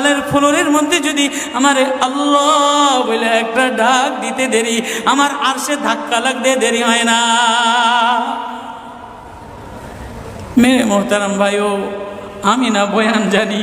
হাসপাতালের ফ্লোরের মধ্যে যদি আমার আল্লাহ বলে একটা ডাক দিতে দেরি, আমার আর সে ধাক্কা লাগতে দেরি হয় না। মেরে মোহতারাম ভাইও, আমি না বয়ান জানি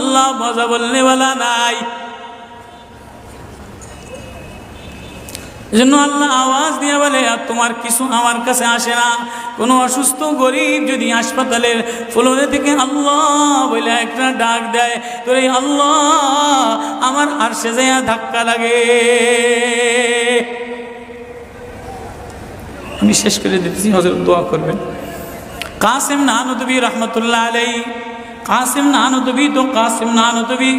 আল্লাহ মজা বললে বলা নাই। এজন্য আল্লাহ আওয়াজ দিয়ে বলে, আর তোমার কিছু আমার কাছে আসে না। কোনো অসুস্থ গরিব যদি হাসপাতালের ফ্লোরে থেকে আল্লাহ বলে একটা ডাক দেয় তো এই আল্লাহ আমার আর সে ধাক্কা লাগে। আমি শেষ করে দিতেছি হজরত দোয়া করবেন। কাসিম নানুদবি রহমতুল্লাহ আলাই কাসিম নানুদবি তো কাসিম নানুদবি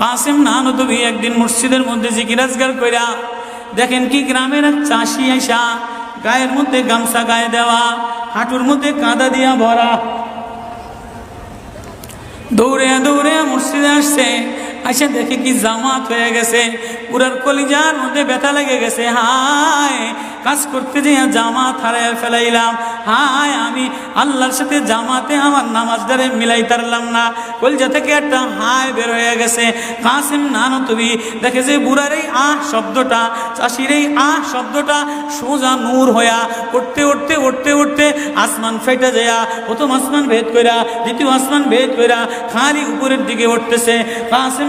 কাসিম নানুদবি একদিন মসজিদের মধ্যে জিকিরাজগার কইরা, দেখেন কি গ্রামের এক চাষি আসা গায়ের মধ্যে গামছা গায়ে দেওয়া, হাঁটুর মধ্যে কাঁদা দিয়া ভরা। দৌড়ে দৌড়ে মসজিদে আসছে আসে দেখে কি জামাত হয়ে গেছে। পুরার কলিজার মধ্যে ব্যথা লেগে গেছে। হায়, কাজ করতে যে জামাত হারায় ফেলাইলাম। হায়, আমি আল্লাহর সাথে জামাতে আমার নামাজ নামাজদারে মিলাই তারলাম না। কলজা থেকে একটা হায় বের হয়ে গেছে। কাসিম নানো তুমি দেখে যে বুড়ার এই আহ শব্দটা, চাষির এই আহ শব্দটা সোজা নূর হইয়া উঠতে উঠতে উঠতে উঠতে আসমান ফেটে যায়া প্রথম আসমান ভেদ কইরা, দ্বিতীয় আসমান ভেদ কইরা খালি উপরের দিকে উঠতেছে। কাসিম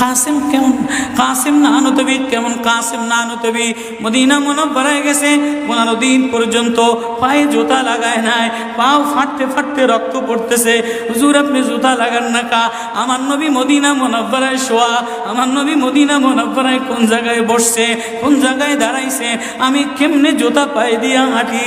কাসিম কেমন, কাসিম নানুতবি, কেমন কাসিম নানুতবি? মদিনা মনব্বরায় গেছে, পনেরো দিন পর্যন্ত পায়ে জুতা লাগায় নাই, পাও ফাটতে ফাটতে রক্ত পড়তেছে। হুজুর, আপনি জুতা লাগান না কা? আমার নবী মদিনা মনব্বরায় শোয়া, আমার নবী মদিনা মনব্বরায় কোন জায়গায় বসছে, কোন জায়গায় দাঁড়াইছে? আমি কেমনে জুতা পায়ে দিয়া হাঁটি?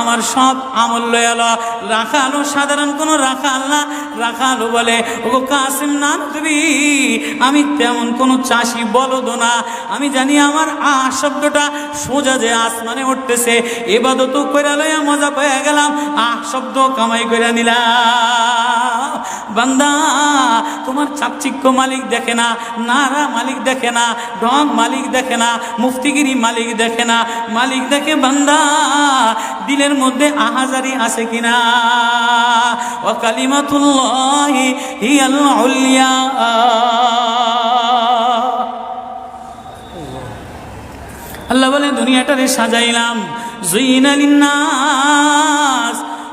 আমার সব আমল লয়ে রাখা আলো সাধারণ কোনো রাখা না। রাখা আলো বলে ও কাসিম না তুমি আমি তেমন কোনো চাষি বলদ না। আমি জানি আমার আ শব্দটা সোজা যে আসমানে উঠতেছে। এবাদত করে লইয়া মজা পেয়ে গেলাম আ শব্দ কামাই করে নিলাম। বান্দা, তোমার চাকচিক্য মালিক দেখে না, নারা মালিক দেখে না, ঢং মালিক দেখে না, মুফতিগিরি মালিক দেখে না, মালিক দেখে বান্দা, দিলের মধ্যে আহাজারি আছে কিনা? ও কালিমাতুল্লাহি হিয়াল আল্লাহ বলে, দুনিয়াটারে সাজাইলাম, জুইনা লিন্নাস।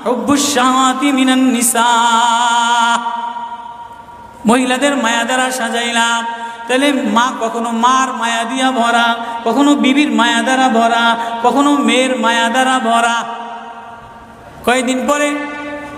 হুব্বুশ শাহাতি মিনান নিসা। মহিলাদের মায়া দ্বারা সাজাইলাম তাহলে মা কখনো মার মায়া দিয়া ভরা, কখনো বিবির মায়া দ্বারা ভরা, কখনো মেয়ের মায়া দ্বারা ভরা। কয়েকদিন পরে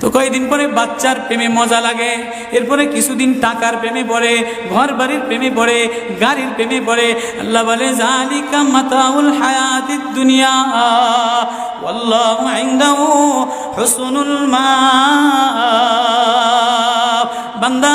তো কয়েকদিন পরে বাচ্চার প্রেমে মজা লাগে। এরপরে কিছুদিন টাকার প্রেমে পড়ে ঘর বাড়ির প্রেমে পড়ে, গাড়ির প্রেমে পড়ে। আল্লাহ বলে জালিকা মাতাউল হায়াতির দুনিয়া মা বান্দা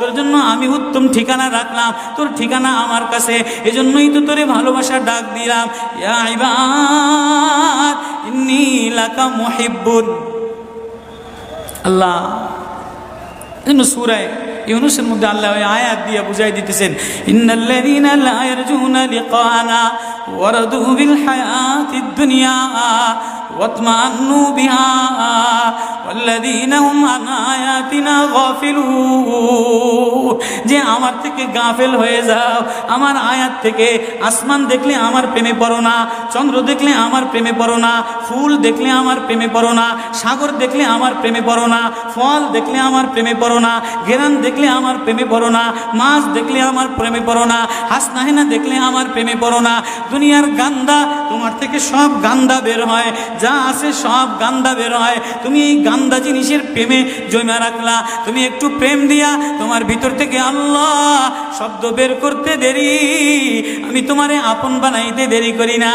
তোর জন্য আমি উত্তম ঠিকানা রাখলাম। তোর ঠিকানা আমার কাছে। এজন্যই তো তোরে ভালোবাসা ডাক দিলাম। নীলাকা মুহিব্বুন। আল্লাহ সুরায় ইউনুসের মধ্যে আল্লাহ ওই আয়াত দিয়ে বুঝাই দিতেছেন ইন্নাল্লাযীনা লা ইয়ারজুনা লিকানা ওয়ারাদু বিল হায়াতিদ দুনিয়া ওয়াতমান্নু বিহা والذين هم عن آياتنا غافلون যে আমার থেকে গাফেল হয়ে যাও আমার আয়াত থেকে আসমান দেখলে আমার প্রেমে পড়ো না চন্দ্র দেখলে আমার প্রেমে পড়ো না ফুল দেখলে আমার প্রেমে পড়ো না সাগর দেখলে আমার প্রেমে পড়ো না ফল দেখলে আমার প্রেমে পড়ো না গেরান দেখলে আমার প্রেমে পড়ো না, মাছ দেখলে আমার প্রেমে পড়ো না, হাসনাহিনা দেখলে আমার প্রেমে পড়ো না, দুনিয়ার গান্দা তোমার থেকে সব গান্দা বের হয়, যা আছে সব গান্দা বের হয়, তুমি এই গান্দা জিনিসের প্রেমে জমা রাখলা, তুমি একটু প্রেম দিয়া তোমার ভিতর থেকে আল্লাহ শব্দ বের করতে দেরি, আমি তোমারে আপন বানাইতে দেরি করি না।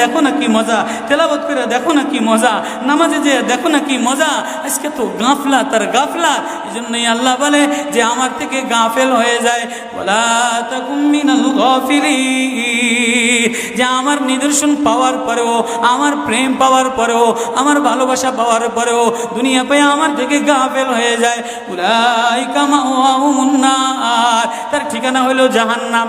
দেখো না কি মজা তেলাবত করে দেখো না কি মজা, নামাজে যে দেখো না কি মজা, আজকে তো গাফলা তার গাফলা এই জন্যই আল্লাহ বলে যে আমার থেকে গাফেল হয়ে যায় বলা গাফিলিন। যে আমার নিদর্শন পাওয়ার পরেও, আমার প্রেম পাওয়ার পরেও, আমার ভালোবাসা পাওয়ার পরেও, দুনিয়া পেয়ে আমার থেকে গাফেল হয়ে যায় উলাইকা মাওয়াহুমুন নার। তার ঠিকানা হলো জাহান্নাম